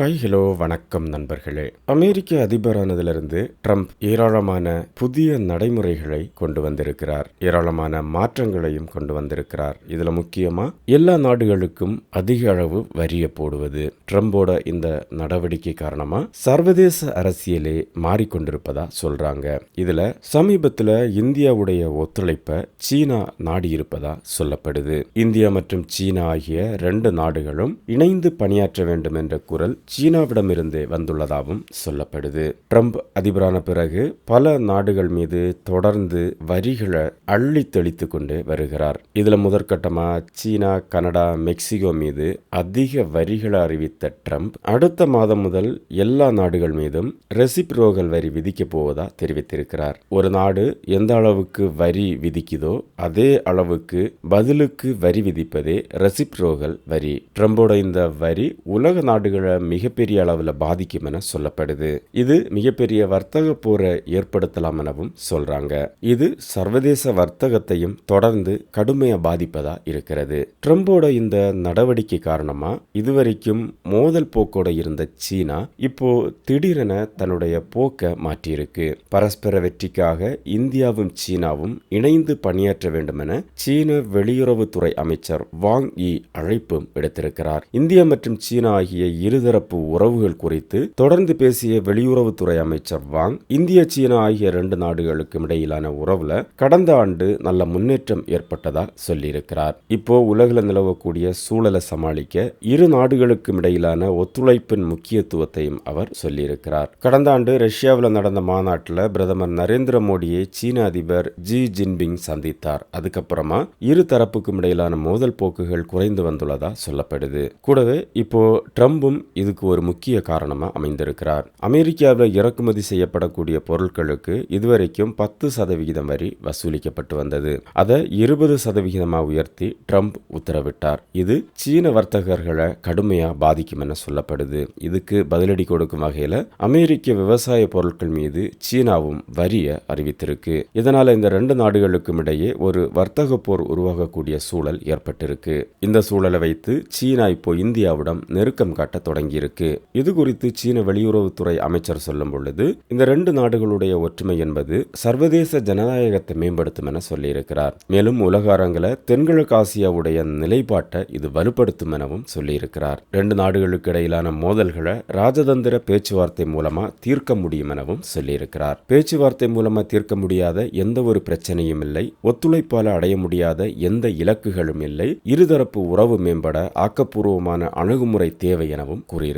Hi hello வணக்கம் நண்பர்களே. அமெரிக்க அதிபரானதிலிருந்து Trump ஏராளமான புதிய நடைமுறைகளை கொண்டு வந்திருக்கிறார். ஏராளமான மாற்றங்களையும் கொண்டு வந்திருக்கிறார். இதுல முக்கியமா எல்லா நாடுகளுக்கும் அதிக அளவு வரிய போடுவது. ட்ரம்போட இந்த நடவடிக்கை காரணமா சர்வதேச அரசியலே மாறிக்கொண்டிருப்பதா சொல்றாங்க. இதுல சமீபத்துல இந்தியாவுடைய ஒத்துழைப்பை சீனா நாடியிருப்பதா சொல்லப்படுது. இந்தியா மற்றும் சீனா ஆகிய ரெண்டு நாடுகளும் இணைந்து பணியாற்ற வேண்டும் என்ற குரல் சீனாவிடமிருந்தே வந்துள்ளதாகவும் சொல்லப்படுது. ட்ரம்ப் அதிபரான பிறகு பல நாடுகள் மீது தொடர்ந்து வரிகளை அள்ளி தெளித்து கொண்டு வருகிறார். இதுல முதற்கட்டமாக சீனா கனடா மெக்சிகோ மீது அதிக வரிகளை அறிவித்த ட்ரம்ப் அடுத்த மாதம் முதல் எல்லா நாடுகள் மீதும் ரெசிப்ரோகல் வரி விதிக்கப் போவதா தெரிவித்திருக்கிறார். ஒரு நாடு எந்த அளவுக்கு வரி விதிக்குதோ அதே அளவுக்கு பதிலுக்கு வரி விதிப்பதே ரெசிப்ரோகல் வரி. ட்ரம்போட இந்த வரி உலக நாடுகளை மிகப்பெரிய அளவில் பாதிக்கும் என சொல்லப்படுது. இது மிகப்பெரிய வர்த்தக போரை ஏற்படுத்தலாம் எனவும் சொல்றாங்க. இது சர்வதேச வர்த்தகத்தையும் தொடர்ந்து கடுமையா பாதிப்பதா இருக்கிறது. ட்ரம்போட இந்த நடவடிக்கை காரணமா இதுவரைக்கும் மோதல் போக்கோட இருந்த சீனா இப்போ திடீரென தன்னுடைய போக்க மாற்றியிருக்கு. பரஸ்பர வெற்றிக்காக இந்தியாவும் சீனாவும் இணைந்து பணியாற்ற வேண்டும் என சீன வெளியுறவுத்துறை அமைச்சர் வாங் இ அழைப்பும் எடுத்திருக்கிறார் இந்தியா மற்றும் சீனா ஆகிய இருதர இருதரப்பு உறவுகள் குறித்து தொடர்ந்து பேசிய வெளியுறவுத்துறை அமைச்சர் வாங் இந்திய சீனா ஆகிய இரண்டு நாடுகளுக்கும் இடையிலான உறவுல கடந்த ஆண்டு நல்ல முன்னேற்றம் ஏற்பட்டதா சொல்லியிருக்கிறார். இப்போ உலகில் நிலவக்கூடிய சூழலை சமாளிக்க இரு நாடுகளுக்கும் இடையிலான ஒத்துழைப்பின் முக்கியத்துவத்தையும் அவர் சொல்லியிருக்கிறார். கடந்த ஆண்டு ரஷ்யாவில் நடந்த மாநாட்டில் பிரதமர் நரேந்திர மோடியை சீன அதிபர் ஜி ஜின்பிங் சந்தித்தார். அதுக்கப்புறமா இரு தரப்புக்கும் இடையிலான மோதல் போக்குகள் குறைந்து வந்துள்ளதா சொல்லப்படுது. கூடவே இப்போ ட்ரம்பும் இது இதுக்கு ஒரு முக்கிய காரணமா அமைந்திருக்கிறார். அமெரிக்காவில் இறக்குமதி செய்யப்படக்கூடிய பொருட்களுக்கு இதுவரைக்கும் பத்து சதவிகிதம் வரி வசூலிக்கப்பட்டு வந்தது. அதை இருபது சதவிகிதமாக உயர்த்தி ட்ரம்ப் உத்தரவிட்டார். இது சீன வர்த்தகர்களை கடுமையா பாதிக்கும் என சொல்லப்படுது. இதுக்கு பதிலடி கொடுக்கும் வகையில் அமெரிக்க விவசாய பொருட்கள் மீது சீனாவும் வரிய அறிவித்திருக்கு. இதனால் இந்த ரெண்டு நாடுகளுக்கும் இடையே ஒரு வர்த்தக போர் உருவாகக்கூடிய சூழல் ஏற்பட்டிருக்கு. இந்த சூழலை வைத்து சீனா இப்போ இந்தியாவிடம் நெருக்கம் காட்ட இருக்கு. இது குறித்து சீன வெளியுறவுத்துறை அமைச்சர் சொல்லும் பொழுது இந்த ரெண்டு நாடுகளுடைய ஒற்றுமை என்பது சர்வதேச ஜனநாயகத்தை மேம்படுத்தும் என சொல்லியிருக்கிறார். மேலும் உலக அரங்கில தென்கிழக்கு ஆசியாவுடைய நிலைப்பாட்டை இது வலுப்படுத்தும் எனவும் சொல்லியிருக்கிறார். ரெண்டு நாடுகளுக்கு இடையிலான மோதல்களை ராஜதந்திர பேச்சுவார்த்தை மூலமா தீர்க்க முடியும் எனவும் சொல்லியிருக்கிறார். பேச்சுவார்த்தை மூலமா தீர்க்க முடியாத எந்த ஒரு பிரச்சனையும் இல்லை. ஒத்துழைப்பால அடைய முடியாத எந்த இலக்குகளும் இல்லை. இருதரப்பு உறவு மேம்பட ஆக்கப்பூர்வமான அணுகுமுறை தேவை எனவும் கூறியிருக்கிறார்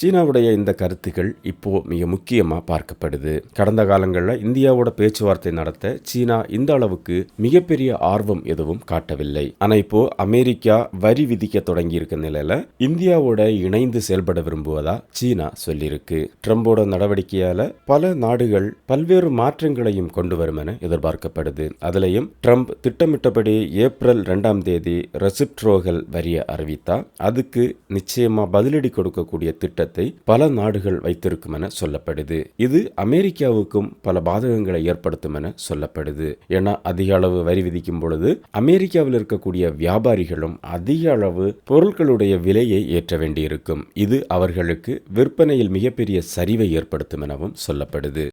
சீனாவுடைய இந்த கருத்துக்கள் இப்போ மிக முக்கியமா பார்க்கப்படுது. கடந்த காலங்களில் இந்தியாவோட பேச்சுவார்த்தை நடத்த சீனா இந்த அளவுக்கு மிகப்பெரிய ஆர்வம் எதுவும் காட்டவில்லை. ஆனால் இப்போ அமெரிக்கா வரி விதிக்க தொடங்கி இருக்க நிலையில இந்தியாவோட இணைந்து செயல்பட விரும்புவதா சீனா சொல்லியிருக்கு. ட்ரம்போட நடவடிக்கையால பல நாடுகள் பல்வேறு மாற்றங்களையும் கொண்டு வரும் என எதிர்பார்க்கப்படுது. அதுலயும் ட்ரம்ப் திட்டமிட்டபடி ஏப்ரல் இரண்டாம் தேதி ரெசிப்ட்ரோகல் வரிய அறிவித்தா அதுக்கு நிச்சயமா பதிலடி கொடுக்க கொடுக்கக்கூடிய திட்டத்தை பல நாடுகள் வைத்திருக்கும் என சொல்லப்படுது. இது அமெரிக்காவுக்கும் பல பாதகங்களை ஏற்படுத்தும் என சொல்லப்படுது. ஏன்னா அதிக அளவு வரி விதிக்கும் பொழுது அமெரிக்காவில் இருக்கக்கூடிய வியாபாரிகளும் அதிக அளவு பொருட்களுடைய விலையை ஏற்ற வேண்டியிருக்கும். இது அவர்களுக்கு விற்பனையில் மிகப்பெரிய சரிவை ஏற்படுத்தும் எனவும் சொல்லப்படுது.